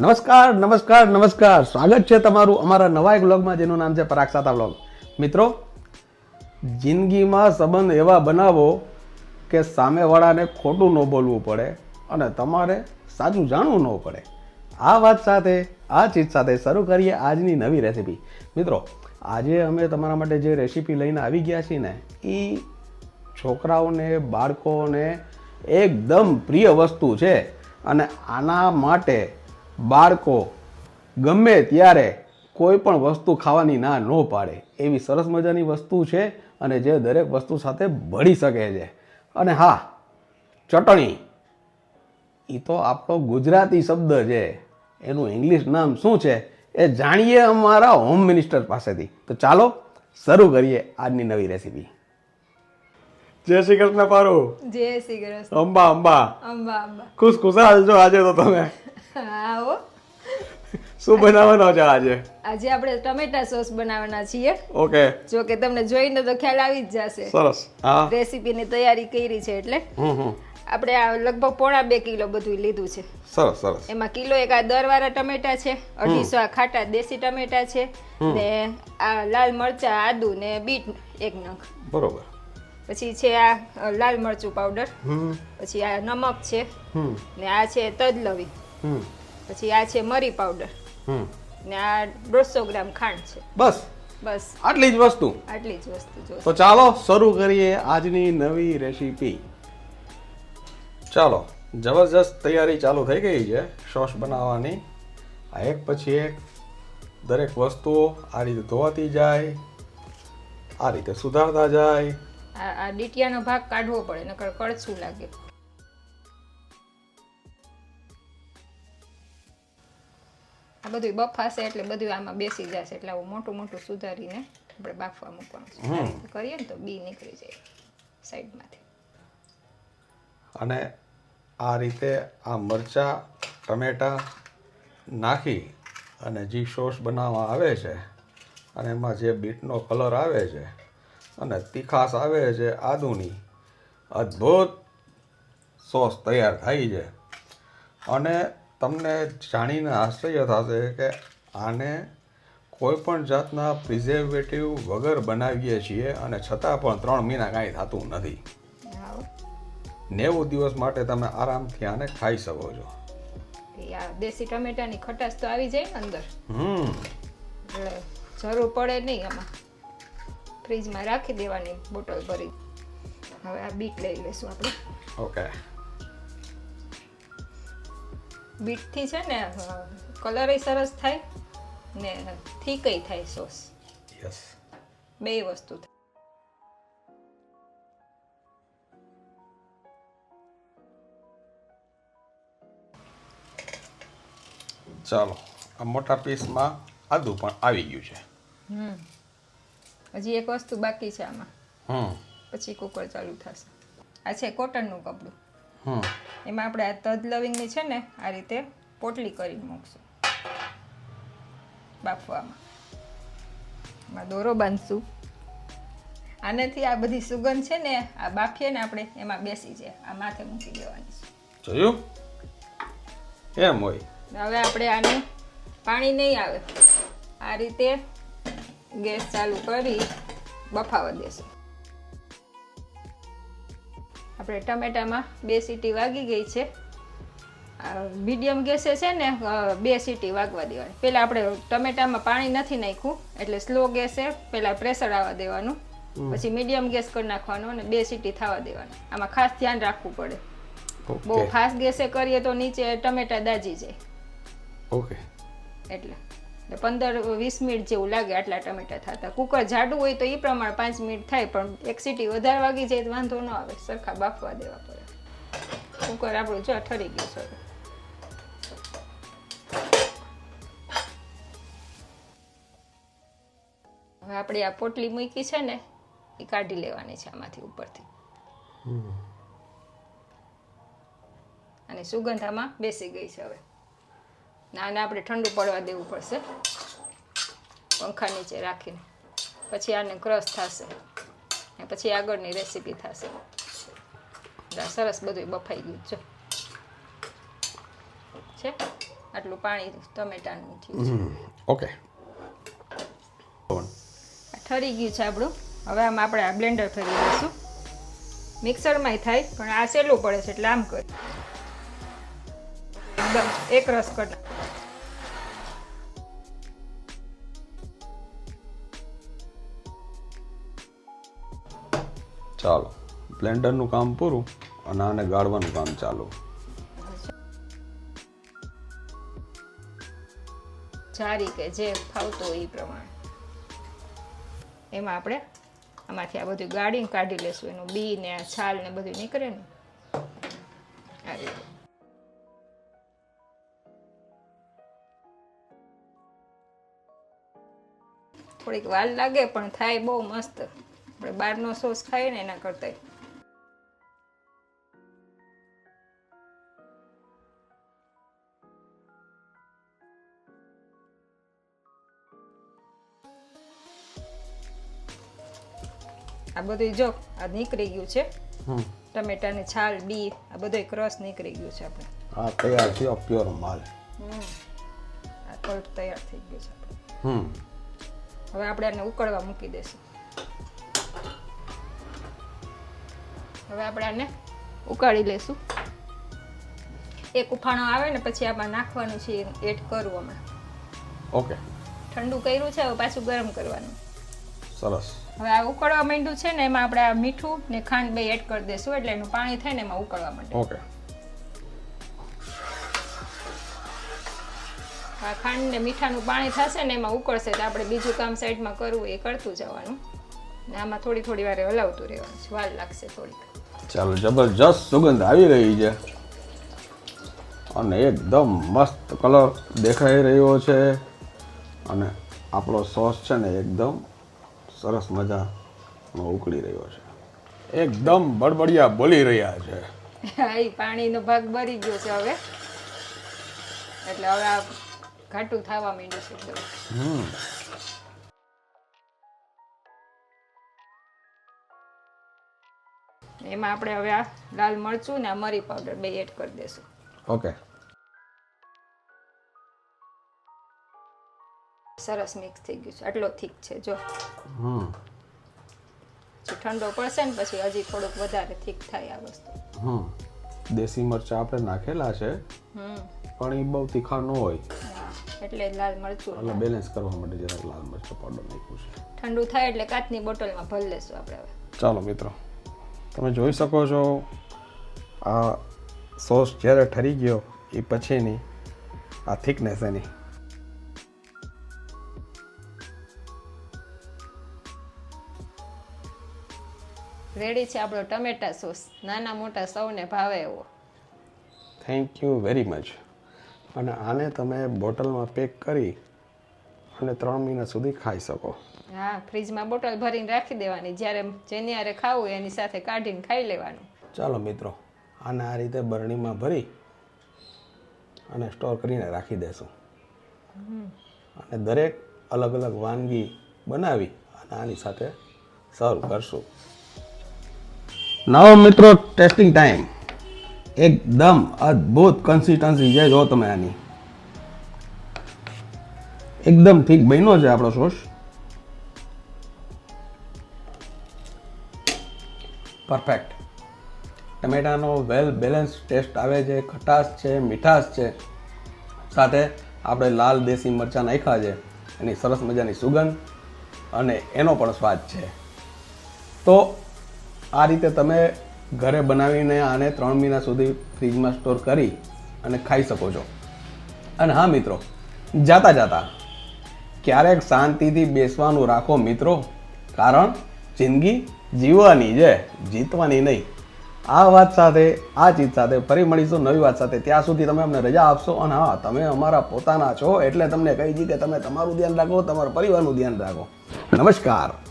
નમસ્કાર નમસ્કાર નમસ્કાર. સ્વાગત છે તમારું અમારા નવા એક વ્લોગમાં, જેનું નામ છે પરાગ સાતા મિત્રો, જિંદગીમાં સંબંધ એવા બનાવો કે સામેવાળાને ખોટું ન બોલવું પડે અને તમારે સાચું જાણવું ન પડે. આ વાત સાથે, આ ચીજ સાથે શરૂ કરીએ આજની નવી રેસીપી. મિત્રો, આજે અમે તમારા માટે જે રેસીપી લઈને આવી ગયા છીએ ને, એ છોકરાઓને, બાળકોને એકદમ પ્રિય વસ્તુ છે. અને આના માટે બાળકો ગમે ત્યારે કોઈ પણ વસ્તુ ખાવાની ના ન પાડે એવી સરસ મજાની વસ્તુ છે અને જે દરેક વસ્તુ સાથે ભળી શકે છે. અને હા ચટણી. એ તો આપણો ગુજરાતી શબ્દ છે. એનું ઇંગ્લિશ નામ શું છે એ જાણીએ અમારા હોમ મિનિસ્ટર પાસેથી. તો ચાલો શરૂ કરીએ આજની નવી રેસીપી. જય શ્રી કૃષ્ણ પારો. જય શ્રી કૃષ્ણ. અંબા અંબા. અંબા અંબા. ખુશ ખુશાલ છો આજે તો તમે. હો શું બનાવવાનો છે આજે? આજે આપણે ટમેટા સોસ બનાવવાના છીએ. ઓકે. જો કે તમને જોઈને તો ખ્યાલ આવી જ જશે. સરસ. હા. રેસીપીની તૈયારી કરી છે એટલે. આપણે આ લગભગ પોણા બે કિલો બધું લીધું છે. સરસ સરસ. એમાં કિલો એક આ દરવાળા ટમેટા છે અઢીસો આ ખાટા દેશી ટમેટા છે ને આ લાલ મરચા આદુ ને બીટ એક નંગ. બરોબર. પછી છે આ લાલ મરચું પાવડર પછી આ નમક છે. ને આ છે તજલવી પછી આ છે મરી પાવડર ને આ દોઢસો ગ્રામ ખાંડ છે. બસ. બસ. આટલી જ વસ્તુ. આટલી જ વસ્તુ જો તો ચાલો શરૂ કરીએ આજની નવી રેસીપી ચાલો જબરજસ્ત તૈયારી ચાલુ થઈ ગઈ છે સોસ બનાવવાની. આ એક પછી એક દરેક વસ્તુઓ આ રીતે ધોવાતી જાય આ રીતે સુધારતા જાય. આ આ ડીટિયાનો ભાગ કાઢવો પડે નકર કળછું લાગે. બધું બફાશે એટલે બધું આમાં બેસી જશે એટલે આવું મોટું મોટું સુધારીને આપણે બાફવા મૂકવાનું છે. કરીએ ને તો બી નીકળી જાય સાઈડમાંથી. અને આ રીતે આ મરચાં ટમેટાં નાખી અને જે સોસ બનાવવા આવે છે અને એમાં જે બીટનો કલર આવે છે અને તીખાસ આવે છે આદુની અદ્ભુત સોસ તૈયાર થાય છે. અને તમને જાણીને આશ્ચર્ય થશે કે આને કોઈ પણ જાતના પ્રિઝર્વેટિવ વગર બનાવીએ છીએ અને છતાં પણ ત્રણ મહિના કાંઈ થતું નથી. નેવું દિવસ માટે તમે આરામથી આને ખાઈ શકો છો. દેશી ટમેટાની ખટાશ તો આવી જાય ને અંદર. હમ. જરૂર પડે નહીં આમાં. ફ્રીજમાં રાખી દેવાની બોટલ ભરી. હવે આ બીટ લઈ લેશું આપણે. ઓકે બીટથી છે ને કલર સરસ થાય ને થીકય થાય સોસ. યસ. બે વસ્તુ થાય. ચાલો આ મોટા પીસમાં આદુ પણ આવી ગયું છે. હમ. હજી એક વસ્તુ બાકી છે આમાં. હમ. પછી કુકર ચાલુ થશે. આ છે કોટનનું કપડું. હમ. એમાં આપણે આ તજ લવિંગની છે ને આ રીતે પોટલી કરી મૂકશું. બાફવામાં. એમાં દોરો બાંધશું. આનાથી આ બધી સુગંધ છે ને આ બાફીએ ને આપણે એમાં બેસી જાય. આ માથે મૂકી દેવાની છે. જોયું? એમ હોય. હવે આપણે આને પાણી નહીં આવે. આ રીતે ગેસ ચાલુ કરી બફાવા દેશું. આપણે ટમેટામાં બે સીટી વાગી ગઈ છે. મીડિયમ ગેસે છે ને બે સીટી વાગવા દેવાની. પહેલાં આપણે ટમેટામાં પાણી નથી નાખ્યું એટલે સ્લો ગેસે પહેલાં પ્રેશર આવવા દેવાનું. પછી મીડિયમ ગેસ કરી નાખવાનો અને બે સીટી થવા દેવાના. આમાં ખાસ ધ્યાન રાખવું પડે. બહુ ખાસ ફાસ્ટ ગેસે કરીએ તો નીચે ટમેટા દાજી જાય. ઓકે. એટલે. એટલે પંદર વીસ મિનિટ જેવું લાગે આટલા ટમેટા થતા. કુકર જાડું હોય તો એ પ્રમાણે પાંચ મિનિટ થાય પણ એક સીટી વધારે વાગી જાય તો વાંધો ન આવે સરખા બાફવા દેવા પડે. કુકર આપણું જો ઠરી ગયું છે. હવે. આપણે આ પોટલી મૂકી છે ને એ કાઢી લેવાની છે આમાંથી ઉપરથી. અને સુગંધ આમાં બેસી ગઈ છે હવે. આને આપણે ઠંડુ પડવા દેવું પડશે. પંખા નીચે રાખીને. પછી આને ક્રશ થશે. પછી આગળની રેસીપી થશે. સરસ બધું બફાઈ ગયું છે. છે? આટલું પાણી ટમેટાનું થયું ઓકે ઠરી ગયું છે આપણું. હવે આમાં આપણે આ બ્લેન્ડર ફેરવી દઈશું. મિક્સરમાંય થાય પણ આ સહેલું પડે છે એટલે આમ કરી. એકદમ એક રસ કટ ચાલો બ્લેન્ડરનું કામ પૂરું અને આને ગાળવાનું કામ ચાલુ. જારી કે જે ફાવતો એ પ્રમાણે. એમાં આપણે આમાંથી આ બધું ગાળીને કાઢી લેશું. એનું બી ને આ છાલ ને બધું નીકળે ને. આવી થોડીક વાર લાગે પણ થાય બહુ મસ્ત. આપણે બહારનો સોસ ખાઈએ ને એના કરતાં આ બધું જો આ નીકળી ગયું છે. હમ. ટમેટાની છાલ બી આ બધો રસ નીકળી ગયું છે આપણે. આ તૈયાર થયો પ્યોર માલ. આ કલ્ટ તૈયાર થઈ ગયું છે. આપણે હમ. હવે આપણે આને ઉકળવા મૂકી દઈશું. હવે આપણે આને ઉકાળી લેશું એક ઉફાણો આવે ને પછી આમાં નાખવાનું છે એડ કરવું અમે. ઓકે. ઠંડુ કર્યું છે હવે પાછું ગરમ કરવાનું. સરસ. હવે આ ઉકળવા માંડ્યું છે ને એમાં આપણે આ મીઠું ને ખાંડ બે એડ કરી દઈશું એટલે એનું પાણી થાય ને એમાં ઉકળવા માંડે. ઓકે. ખાંડ ને મીઠાનું પાણી થશે ને એમાં ઉકળશે તો આપણે બીજું કામ સાઈડમાં કરવું એ કરતું જવાનું. ને આમાં થોડી થોડી વારે હલાવતું રહેવાનું છે લાગશે થોડીક. ચાલો જબરજસ્ત સુગંધ આવી રહી છે. અને એકદમ મસ્ત કલર દેખાઈ રહ્યો છે. અને આપણો સોસ છે ને એકદમ સરસ મજાનો ઉકળી રહ્યો છે. એકદમ બડબડિયા બોલી રહ્યા છે. પાણીનો ભાગ ભરી ગયો છે હવે. એટલે હવે આ ઘાટું થવા માંડ્યું છે એકદમ એમાં આપણે હવે આ લાલ મરચું ને આ મરી પાવડર બે એડ કરી દેશું. ઓકે. સરસ મિક્સ થઈ ગયું છે. આટલો થીક છે જો. હમ. ઠંડો પડશે ને પછી હજી થોડુંક વધારે થીક થાય આ વસ્તુ. હમ. દેશી મરચા આપણે નાખેલા છે હમ. પણ એ બહુ તીખા ન હોય. એટલે લાલ મરચું એટલે બેલેન્સ કરવા માટે જરાક લાલ મરચું પાવડર નાખ્યું છે. ઠંડુ થાય એટલે કાચની બોટલમાં ભરી લેશું આપણે હવે. ચાલો મિત્રો તમે જોઈ શકો છો આ સોસ જ્યારે ઠરી ગયો એ પછીની આ થિકનેસ એની. રેડી છે આપણો ટમેટા સોસ. નાના મોટા સૌને ભાવે એવો. થેન્ક યુ વેરી મચ અને આને તમે બોટલમાં પેક કરી અને ત્રણ મહિના સુધી ખાઈ શકો. હા ફ્રીજમાં બોટલ ભરીને રાખી દેવાની. જ્યારે જેની ખાવું એની સાથે કાઢીને ખાઈ લેવાનું. ચાલો મિત્રો આને આ રીતે બરણીમાં ભરી અને સ્ટોર કરીને રાખી દેશું. અને દરેક અલગ અલગ વાનગી બનાવી અને આની સાથે સર્વ કરશું. નવો મિત્રો ટેસ્ટિંગ ટાઈમ એકદમ અદ્ભુત કન્સિસ્ટન્સી છે. જો તમે આની એકદમ ઠીક બન્યો છે આપણો સોસ. પરફેક્ટ ટમેટાનો વેલ બેલેન્સ ટેસ્ટ આવે છે, ખટાશ છે, મીઠાશ છે. સાથે આપણે લાલ દેશી મરચાં નાખ્યા છે. એની સરસ મજાની સુગંધ અને એનો પણ સ્વાદ છે. તો આ રીતે તમે ઘરે બનાવીને આને ત્રણ મહિના સુધી ફ્રીજમાં સ્ટોર કરી અને ખાઈ શકો છો. અને હા, મિત્રો, જાતા જાતા ક્યારેક શાંતિથી બેસવાનું રાખો મિત્રો, કારણ જિંદગી જીવવાની છે, જીતવાની નહીં. આ વાત સાથે, આ ચીજ સાથે ફરી મળીશું નવી વાત સાથે. ત્યાં સુધી તમે અમને રજા આપશો અને હા, તમે અમારા પોતાના છો એટલે તમને કહી દી કે તમે તમારું ધ્યાન રાખો, તમારા પરિવારનું ધ્યાન રાખો. નમસ્કાર.